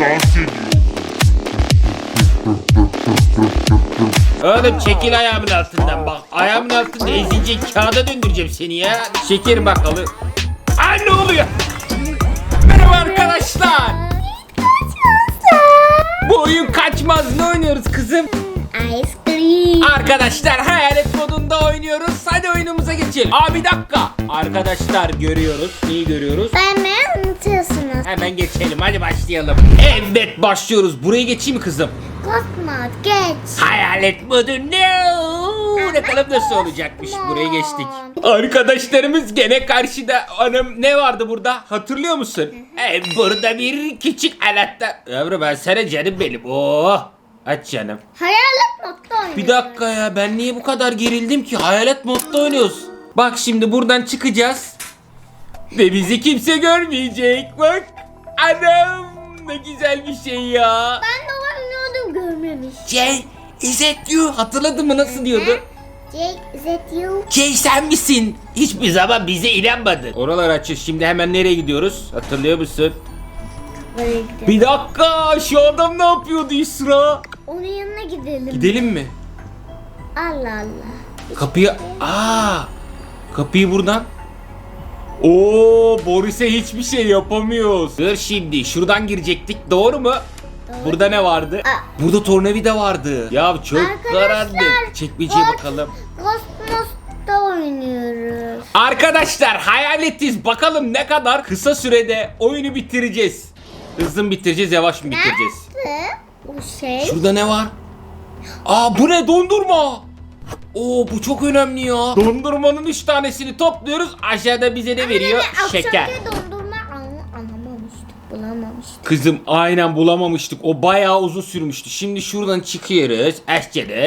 dans ediyor. Oğlum çekil ayağımın altından bak. Ayağımın altında ezici kağıda döndüreceğim seni ya. Şeker bakalım. Ay ne oluyor? Merhaba arkadaşlar. Bu oyun kaçmaz. Ne oynuyoruz kızım? Ice cream. Arkadaşlar hayalet modunda oynuyoruz. Hadi oyunumuza geçelim. Aa bir dakika. Arkadaşlar görüyoruz. Neyi görüyoruz? Ben mi unutuyorsunuz? Hemen geçelim. Hadi başlayalım. Evet başlıyoruz. Buraya geçeyim mi kızım? Korkma geç. Hayalet modu no. Bakalım nasıl olacakmış. Buraya geçtik. Arkadaşlarımız gene karşıda. Anam ne vardı burada? Hatırlıyor musun? E, burada bir küçük anahtar. Yavrum ben sana canım benim. Oh. Aç canım. Hayalet modda oynuyoruz. Bir dakika ya ben niye bu kadar gerildim ki? Hayalet modda oynuyoruz. Bak şimdi buradan çıkacağız. Ve bizi kimse görmeyecek. Bak. Anam ne güzel bir şey ya. Ben de oynuyordum görmemiş. Jay, is it you? Hatırladın mı nasıl diyordu? Jake, is you? Jay sen misin? Hiçbir zaman bize inanmadın. Oralar açış. Şimdi hemen nereye gidiyoruz? Hatırlıyor musun? Gidelim. Bir dakika şu adam ne yapıyordu İsra? Onun yanına gidelim. Gidelim mi? Allah Allah. Kapıyı... Aa, kapıyı buradan. Oo, Boris'e hiçbir şey yapamıyoruz. Dur şimdi şuradan girecektik doğru mu? Burada ne vardı? Aa. Burada tornavida vardı. Ya çok Arkadaşlar, karanlık. Çekmeceye Ghost- bakalım. Cosmos'ta oynuyoruz. Arkadaşlar hayaletiz bakalım ne kadar kısa sürede oyunu bitireceğiz. Hızlı mı bitireceğiz yavaş mı bitireceğiz? Nerede o şey? Şurada ne var? Aa bu ne dondurma? Oo bu çok önemli ya. Dondurmanın 3 tanesini topluyoruz. Aşağıda bize ne veriyor? Şeker. dondurma al- alamamıştık, bulamamıştık. Kızım aynen bulamamıştık. O bayağı uzun sürmüştü. Şimdi şuradan çıkıyoruz.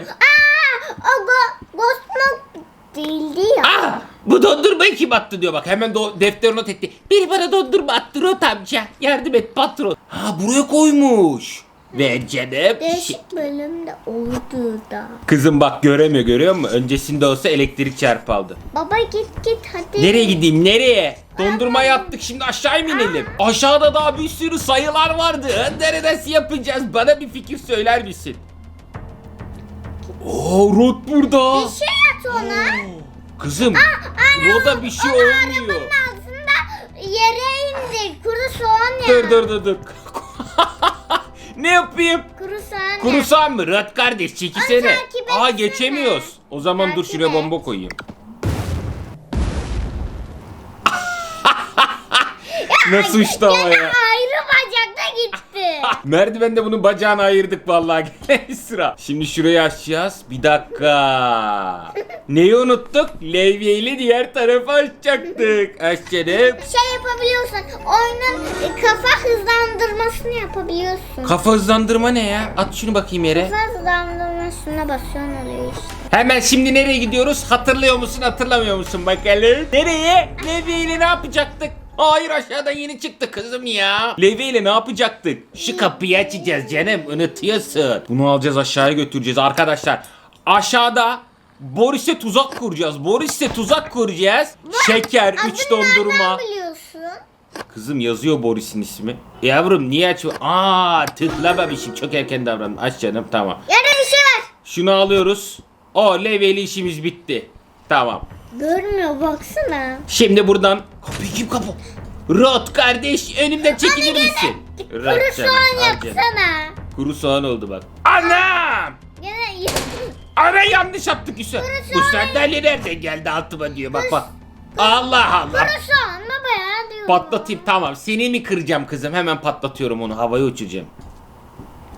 Aa, o go Cosmos değildi ya. Ah bu dondurmayı kim attı diyor bak. Hemen do defter not etti. Biri bana dondurma attı Rot amca. Yardım et patron. Ha buraya koymuş. Ve şey- Değişik bölümde oldu da. Kızım bak göremiyor görüyor musun? Öncesinde olsa elektrik çarpaldı. Baba git git hadi. Nereye gideyim nereye? Dondurma yaptık şimdi aşağı mı inelim? Aşağıda daha bir sürü sayılar vardı. Nereden yapacağız? Bana bir fikir söyler misin? Oo Rot burada. Bir şey at ona. Kızım Rod'a bir şey Onu olmuyor. arabanın altında yere indir. Kuru soğan ya. Dur dur dur dur. Ne yapayım? Kuru soğan Kuru soğan mı? Rot kardeş çekilsene. Onu takip Aa etsene. geçemiyoruz. O zaman dur Takip şuraya et. bomba koyayım. Nasıl uçtu ama ya? ayrı bacakta gitti. Merdivende bunun bacağını ayırdık vallahi. Sıra. Şimdi şurayı açacağız. Bir dakika. Neyi unuttuk? Levye ile diğer tarafa açacaktık. Aç canım. şey yapabiliyorsun. Oyunun e, kafa hızlandırmasını yapabiliyorsun. Kafa hızlandırma ne ya? At şunu bakayım yere. kafa hızlandırmasına basıyorsun oluyor işte. Hemen şimdi nereye gidiyoruz? Hatırlıyor musun hatırlamıyor musun bakalım? Nereye? Levye ile ne yapacaktık? Hayır aşağıdan yeni çıktı kızım ya. Levye ile ne yapacaktık? Şu kapıyı açacağız canım unutuyorsun. Bunu alacağız aşağıya götüreceğiz arkadaşlar. Aşağıda Boris'e tuzak kuracağız. Boris'e tuzak kuracağız. Şeker, 3 Adını dondurma. nereden biliyorsun? Kızım yazıyor Boris'in ismi. Yavrum niye açıyor? Aa tıklamamışım çok erken davrandım. Aç canım tamam. Yerde bir şey var. Şunu alıyoruz. O leveli işimiz bitti. Tamam. Görmüyor baksana. Şimdi buradan kapıyı kim kapı? Rot kardeş önümden çekilir misin? Kuru Rot canım, soğan al canım. yapsana. Kuru soğan oldu bak. Anam! Gene Ana yanlış yaptık. Kuru Bu soğan- sandalye nereden geldi altıma diyor bak bak. Allah Allah. kuru soğan baba ya diyorum. Patlatayım tamam. Seni mi kıracağım kızım? Hemen patlatıyorum onu. Havaya uçuracağım.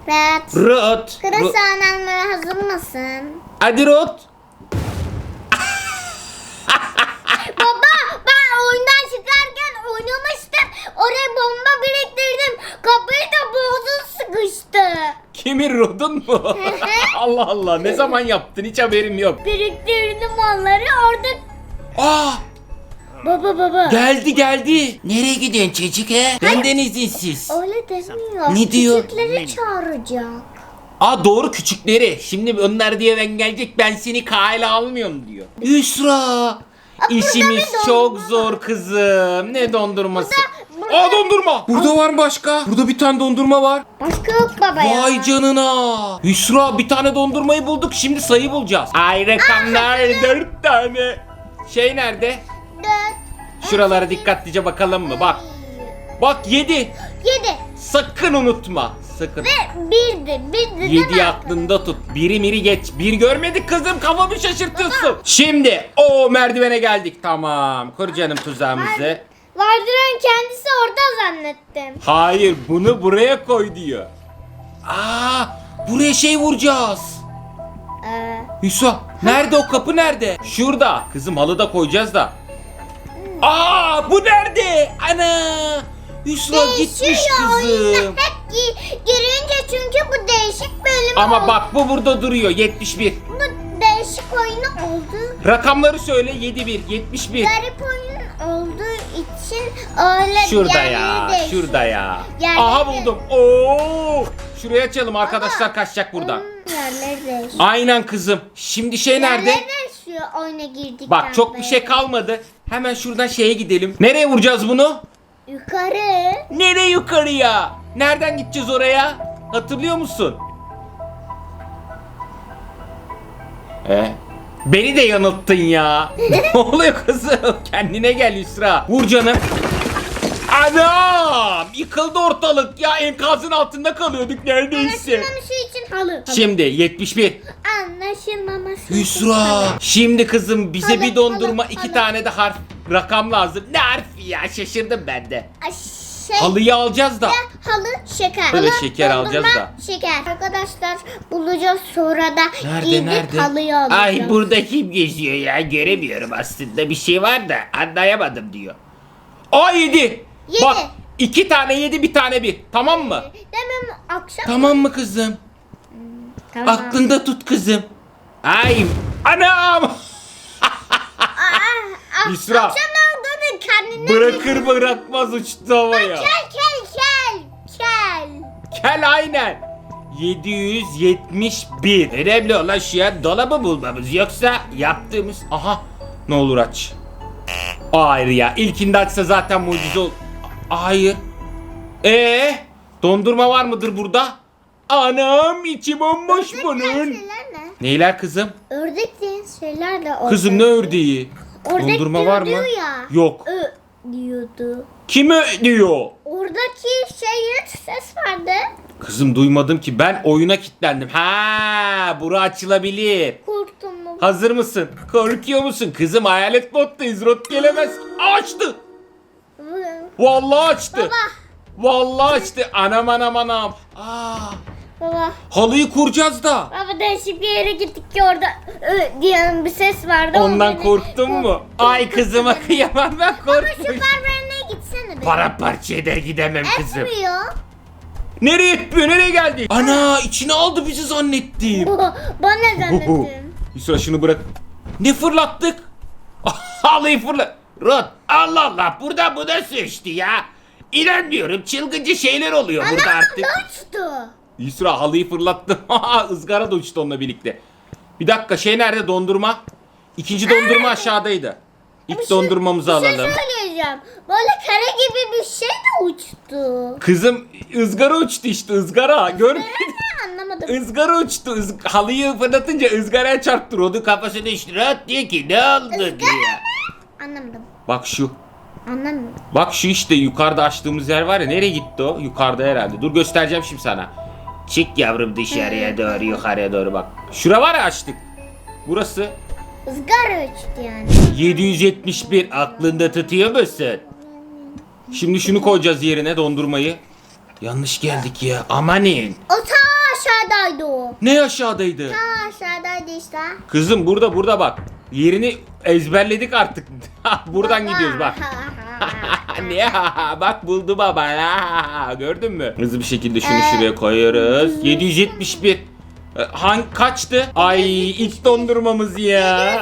Evet. Rot. Kuru Ro- soğan almaya hazır mısın? Hadi Rot. Baba ben oyundan çıkarken oynamıştım. Oraya bomba biriktirdim. Kapıyı da boğazım sıkıştı. Kimin Rod'un mu? Allah Allah. Ne zaman yaptın? Hiç haberim yok. Biriktirdim onları orada. Aa! Baba baba. Geldi geldi. Nereye gidiyorsun çocuk he? Benden izinsiz. Öyle demiyor. Ne diyor? Küçükleri çağıracak. Aa doğru küçükleri. Şimdi onlar diye ben gelecek ben seni kale almıyorum diyor. Burada İşimiz çok zor kızım. Ne dondurması? Burada- Aa dondurma. Burada var mı başka? Burada bir tane dondurma var. Başka yok baba ya. Vay canına. Hüsra bir tane dondurmayı bulduk. Şimdi sayı bulacağız. Ay rakamlar dört tane. Şey nerede? Dört. Şuralara dikkatlice bakalım mı? Bak. Bak yedi. Yedi. Sakın unutma. Sakın. Ve birdi. Birdi değil Yedi mi? aklında tut. Biri miri geç. Bir görmedik kızım kafamı şaşırtıyorsun. Şimdi o merdivene geldik. Tamam. Kur canım tuzağımızı. Vardıran kendisi orada zannettim. Hayır bunu buraya koy diyor. Aa buraya şey vuracağız. Ee, Hüsa nerede o kapı nerede? Şurada. Kızım halı da koyacağız da. Aa bu nerede? Ana. Hüsra gitmiş değişiyor kızım. Gi- girince çünkü bu değişik bölüm Ama oldu. bak bu burada duruyor 71. Bu değişik oyunu oldu. Rakamları söyle 71 71. Garip oyun olduğu için öyle Şurada yerleri ya, değişiyor. şurada ya. Yerleri Aha buldum. Oo! Şuraya açalım arkadaşlar kaçacak buradan. Yerleri değişiyor. Aynen kızım. Şimdi şey nerede? Yerleri değişiyor oyuna girdikten Bak çok bir şey kalmadı. Hemen şuradan şeye gidelim. Nereye vuracağız bunu? Yukarı. Nereye yukarıya? Nereden gideceğiz oraya? Hatırlıyor musun? E? Beni de yanılttın ya. ne oluyor kızım? Kendine gel Yusra. Vur canım. Anam! Yıkıldı ortalık ya. Enkazın altında kalıyorduk neredeyse. Anlaşılmaması için halı. Şimdi 71. Anlaşılmaması için Hüsra. halı. Şimdi kızım bize Halı, bir dondurma halı, iki halı. tane de harf rakam lazım. Ne harfi ya şaşırdım ben de. Ay, Şey, Halıyı alacağız da. halı şeker. Halı, şeker alacağız da. Şeker. Arkadaşlar bulacağız sonra da Nerede gidip nerede? halıyı alacağız. Ay burada kim geziyor ya göremiyorum aslında bir şey var da anlayamadım diyor. Aa yedi. Yedi. Bak iki tane yedi bir tane bir tamam mı? Demem akşam. Tamam mı kızım? Tamam. Aklında tut kızım. Ay anam. Ah, Yusra. Akşam kendine Bırakır bırakmaz uçtu havaya. Kel kel kel. Kel. Kel aynen. 771. Önemli olan şu an dolabı bulmamız. Yoksa yaptığımız... Aha ne olur aç. Hayır ya ilkinde açsa zaten mucize ol... Hayır. Ee, dondurma var mıdır burada? Anam içi bomboş bunun. şeyler ne? Neyler kızım? Ördek diye şeyler de orada. Kızım ne ördeği? Ördek Dondurma var mı? ya. Yok. Ö diyordu. Kim diyor? Oradaki şeyin ses vardı. Kızım duymadım ki ben oyuna kilitlendim. Ha, bura açılabilir. Korktum mu? Hazır mısın? Korkuyor musun? Kızım hayalet moddayız. Rot gelemez. Açtı. Vallahi açtı. Baba. Vallahi açtı. Anam anam anam. Aa, Baba. halıyı kuracağız da. Baba değişik bir yere gittik ki orada ö diyen bir ses vardı. Ondan korktun mu? Ay kızıma kıyamam ben Ama şu korkmuş. berberine gitsene be. Paramparça eder gidemem kızım. Etmiyor. Nereye etmiyor? Nereye geldi? Ana içine aldı bizi zannettim. Bana zannettim. Yusra şunu bırak. Ne fırlattık? Halıyı fırlat. Rot Allah Allah burada bu da sıçtı ya. İnanmıyorum çılgınca şeyler oluyor burada artık. uçtu. Yusra halıyı fırlattım. Izgara da uçtu onunla birlikte. Bir dakika şey nerede dondurma? İkinci dondurma aşağıdaydı. İlk dondurmamızı Bir şey alalım. söyleyeceğim. Böyle kare gibi bir şey de uçtu. Kızım ızgara uçtu işte ızgara. Ben anlamadım. Izgara uçtu. Iz- halıyı fırlatınca ızgaraya çarptı. Rodun kafasını işte. Rot diyor ki ne oldu diyor. Anlamadım. Bak şu. Anlamadım. Bak şu işte yukarıda açtığımız yer var ya. Nereye gitti o? Yukarıda herhalde. Dur göstereceğim şimdi sana. Çık yavrum dışarıya doğru yukarıya doğru bak. Şura var ya açtık. Burası. Izgara uçtu yani. 771 aklında tutuyor musun? Şimdi şunu koyacağız yerine dondurmayı. Yanlış geldik ya. Amanin. O ta aşağıdaydı o. Ne aşağıdaydı? Ta aşağıdaydı işte. Kızım burada burada bak. Yerini ezberledik artık. Buradan gidiyoruz bak. ne bak buldu baba ya. Gördün mü? Hızlı bir şekilde şunu Ee, şuraya koyuyoruz. 771. Ee, Hangi kaçtı? Ay ilk dondurmamız ya.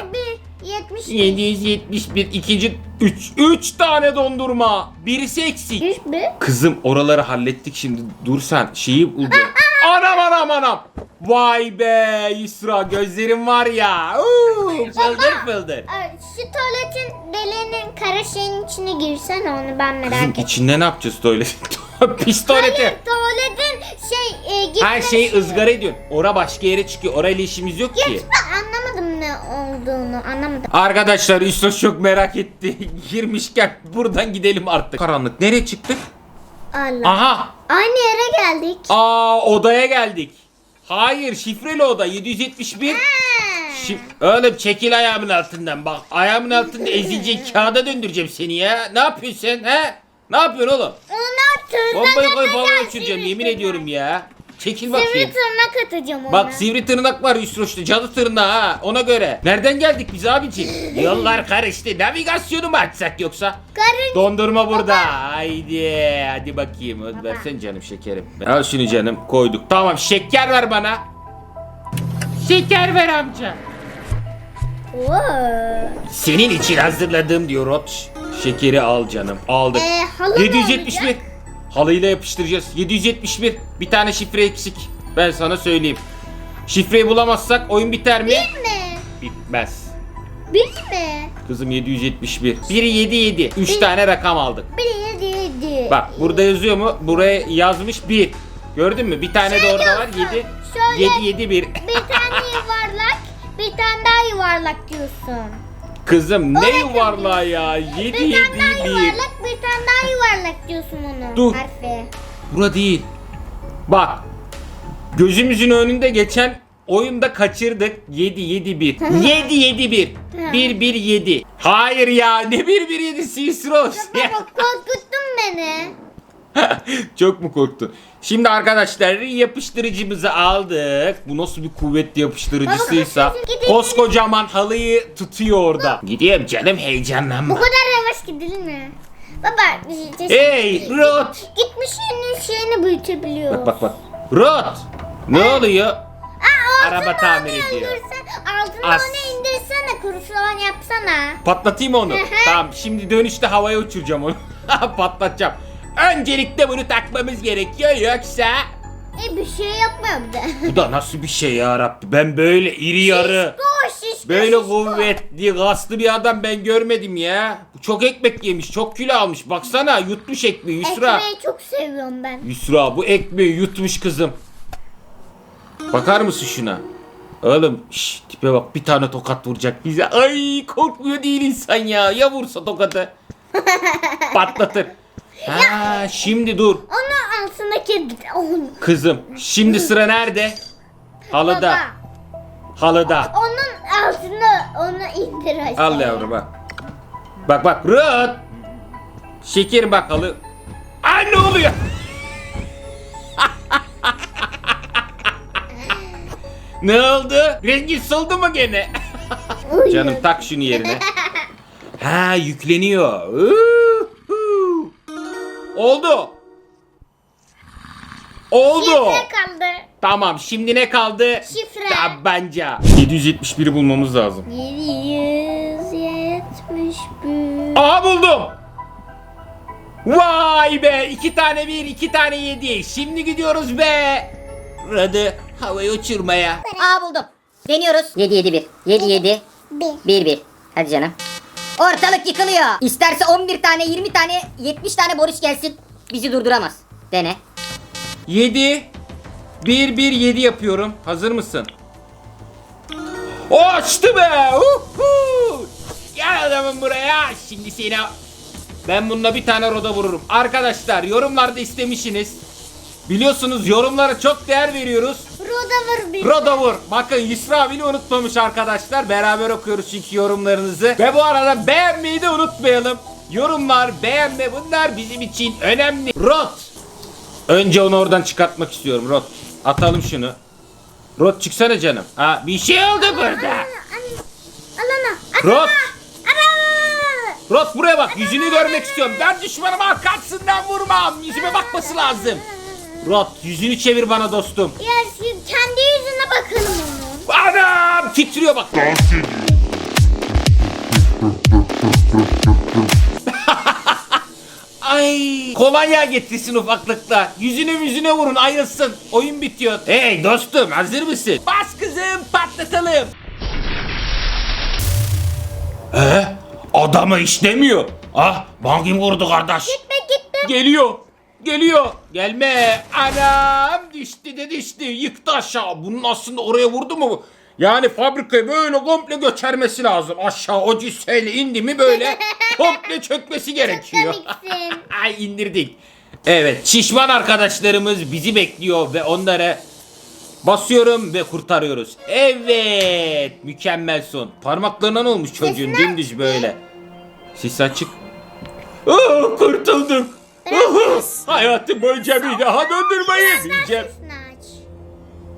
71, 70, 771 ikinci 3 3 tane dondurma. Birisi eksik. 101. Kızım oraları hallettik şimdi. Dur sen şeyi bulacağım. Anam anam anam. Vay be Yusra gözlerim var ya. Uuu, fıldır fıldır. Ay, Şu tuvaletin deliğinin kara şeyin içine girsen onu ben merak Kızım ettim. içinde ne yapacağız tuvalet? Pis tuvaleti. Hayır tuvaletin şey e, gitme Her şeyi ızgara ediyorsun. Ora başka yere çıkıyor. Orayla işimiz yok ki. Ben anlamadım ne olduğunu anlamadım. Arkadaşlar Yusuf çok merak etti. Girmişken buradan gidelim artık. Karanlık. Nereye çıktık? Allah. Aha. Aynı yere geldik. Aa odaya geldik. Hayır şifreli oda 771. Ha. Şif Oğlum çekil ayağımın altından bak. Ayağımın altında ezilecek kağıda döndüreceğim seni ya. Ne yapıyorsun sen he? Ne yapıyorsun oğlum? Tırnak Bombayı koyup havaya uçuracağım yemin ediyorum ya. Çekil Sivri bakayım. tırnak atacağım ona. Bak sivri tırnak var Yusroş'ta cadı tırnağı ha ona göre. Nereden geldik biz abiciğim? Yollar karıştı. Navigasyonu mu açsak yoksa? Karın Dondurma burada. Haydi. Hadi bakayım. Hadi versen canım şekerim. Al şunu canım. Koyduk. Tamam şeker ver bana. Şeker ver amca. Oo. Senin için hazırladığım diyor Roç. Şekeri al canım. Aldık. Ee, halı ne 771. Halıyla yapıştıracağız. 771. Bir tane şifre eksik. Ben sana söyleyeyim. Şifreyi bulamazsak oyun biter mi? Bir mi? Bitmez. Bir mi? Kızım 771. Biri 7 7. 3 Bir- tane rakam aldık. Bir yedi yedi. Bak burada yazıyor mu? Buraya yazmış 1. Gördün mü? Bir tane de orada var olsun. 7. Şöyle. 7 7 1. Bir tane yuvarlak, bir tane daha yuvarlak diyorsun. Kızım ne yuvarlağı ya? 7 Bir 7 tane daha 1. yuvarlak, bir tane daha yuvarlak diyorsun onu. Dur. Harfi. Bura değil. Bak. Gözümüzün önünde geçen oyunda kaçırdık. 7 7 1. 7 7 1. 1 1 7. Hayır ya ne 1 1 7 Sisros. Baba korkuttun beni. Çok mu korktun? Şimdi arkadaşlar yapıştırıcımızı aldık. Bu nasıl bir kuvvetli yapıştırıcısıysa koskocaman halıyı tutuyor orada. Gidiyorum canım heyecanlanma. Bu kadar yavaş gidilir mi? Baba şey- Hey Rot. Gitmişinin şeyini büyütebiliyor. Bak bak bak. Rot. Ne oluyor? Aa, Araba tamir onu ediyor. indirsen- Altına As. onu indirsene kurşun yapsana. Patlatayım onu. Tamam şimdi dönüşte havaya uçuracağım onu. Patlatacağım. Öncelikle bunu takmamız gerekiyor yoksa... E bir şey bir de. Bu da nasıl bir şey ya Rabbi? Ben böyle iri yarı... Şişko şişko Böyle şişko. kuvvetli, kaslı bir adam ben görmedim ya. Bu çok ekmek yemiş, çok kilo almış. Baksana yutmuş ekmeği Yusra. Ekmeği çok seviyorum ben. Yusra bu ekmeği yutmuş kızım. Bakar mısın şuna? Oğlum şş, tipe bak bir tane tokat vuracak bize. Ay korkmuyor değil insan ya. Ya vursa tokatı. Patlatır. Ha şimdi dur. Onu altındaki onu. Kızım şimdi sıra nerede? Halıda. Halıda. onun altına onu indir aşağıya. Al yavrum bak. Bak bak rahat. Şeker bak halı. Ay ne oluyor? ne oldu? Rengi soldu mu gene? Canım tak şunu yerine. Ha yükleniyor. Uhu. Oldu. Oldu. Şifre kaldı. Tamam şimdi ne kaldı? Şifre. Tabanca. 771'i bulmamız lazım. 771. Aha buldum. Vay be iki tane bir iki tane yedi. Şimdi gidiyoruz be. Radı havaya uçurmaya. Aa buldum. Deniyoruz. 7 7 1. 7 7 Bir. 1 1. Hadi canım. Ortalık yıkılıyor. İsterse 11 tane, 20 tane, 70 tane Boris gelsin. Bizi durduramaz. Dene. 7 1 1 7 yapıyorum. Hazır mısın? O açtı be. Uhu. Gel adamım buraya. Şimdi seni ben bununla bir tane roda vururum. Arkadaşlar yorumlarda istemişsiniz. Biliyorsunuz yorumlara çok değer veriyoruz. Roda vur bir. Roda vur. Bakın Yusra bile unutmamış arkadaşlar. Beraber okuyoruz çünkü yorumlarınızı. Ve bu arada beğenmeyi de unutmayalım. Yorumlar, beğenme bunlar bizim için önemli. Rot. Önce onu oradan çıkartmak istiyorum Rot. Atalım şunu. Rot çıksana canım. Ha bir şey oldu burada. Alana. Rot. Rot buraya bak. Yüzünü görmek istiyorum. Ben düşmanıma arkasından vurmam. Yüzüme bakması lazım. Rot yüzünü çevir bana dostum. Ya şimdi kendi yüzüne bakalım onun. Anam titriyor bak. Ay kolonya getirsin ufaklıkta. Yüzüne yüzüne vurun ayrılsın. Oyun bitiyor. Hey dostum hazır mısın? Bas kızım patlatalım. Ee, adamı işlemiyor. Ah bangim vurdu kardeş. Gitme gitme. Geliyor. Geliyor. Gelme. Anam düştü de düştü. Yıktı aşağı. Bunun aslında oraya vurdu mu? Yani fabrikayı böyle komple göçermesi lazım. Aşağı o cüsseyle indi mi böyle komple çökmesi gerekiyor. Ay indirdik. Evet şişman arkadaşlarımız bizi bekliyor ve onları basıyorum ve kurtarıyoruz. Evet mükemmel son. Parmaklarına ne olmuş çocuğun dümdüz böyle. Sis açık. Oh, kurtulduk. Oh, hayatım boyunca bir daha döndürmeyemeyeceğim. Sesini aç.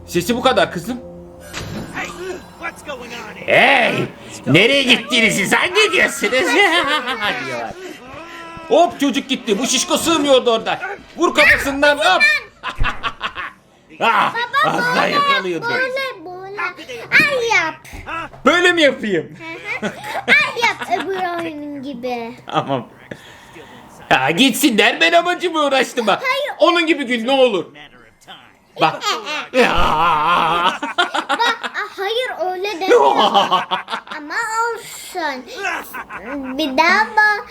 Sesi bu kadar kızım. Hey! Nereye gittiniz zannediyorsunuz? diyorlar. Hop çocuk gitti. Bu şişko sığmıyordu orada. Vur kafasından hop. ah, az daha yakalıyordu. Böyle böyle. Ay yap. Böyle mi yapayım? Ay yap öbür oyunun gibi. Tamam. Ya gitsinler ben amacıma uğraştım bak. Hayır. Onun gibi gül ne olur. Bak. Ya. Aa, hayır öyle demiyorum. Ama olsun. Bir daha bak.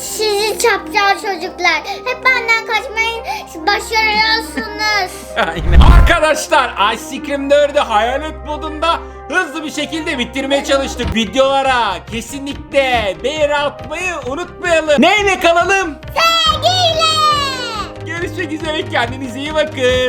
Sizi çapcal çocuklar. Hep benden kaçmayı başarıyorsunuz. Aynen. Arkadaşlar Ice Cream 4'ü hayalet modunda hızlı bir şekilde bitirmeye çalıştık. Videolara kesinlikle beğeni atmayı unutmayalım. Neyle kalalım? Sevgiyle. Görüşmek üzere kendinize iyi bakın.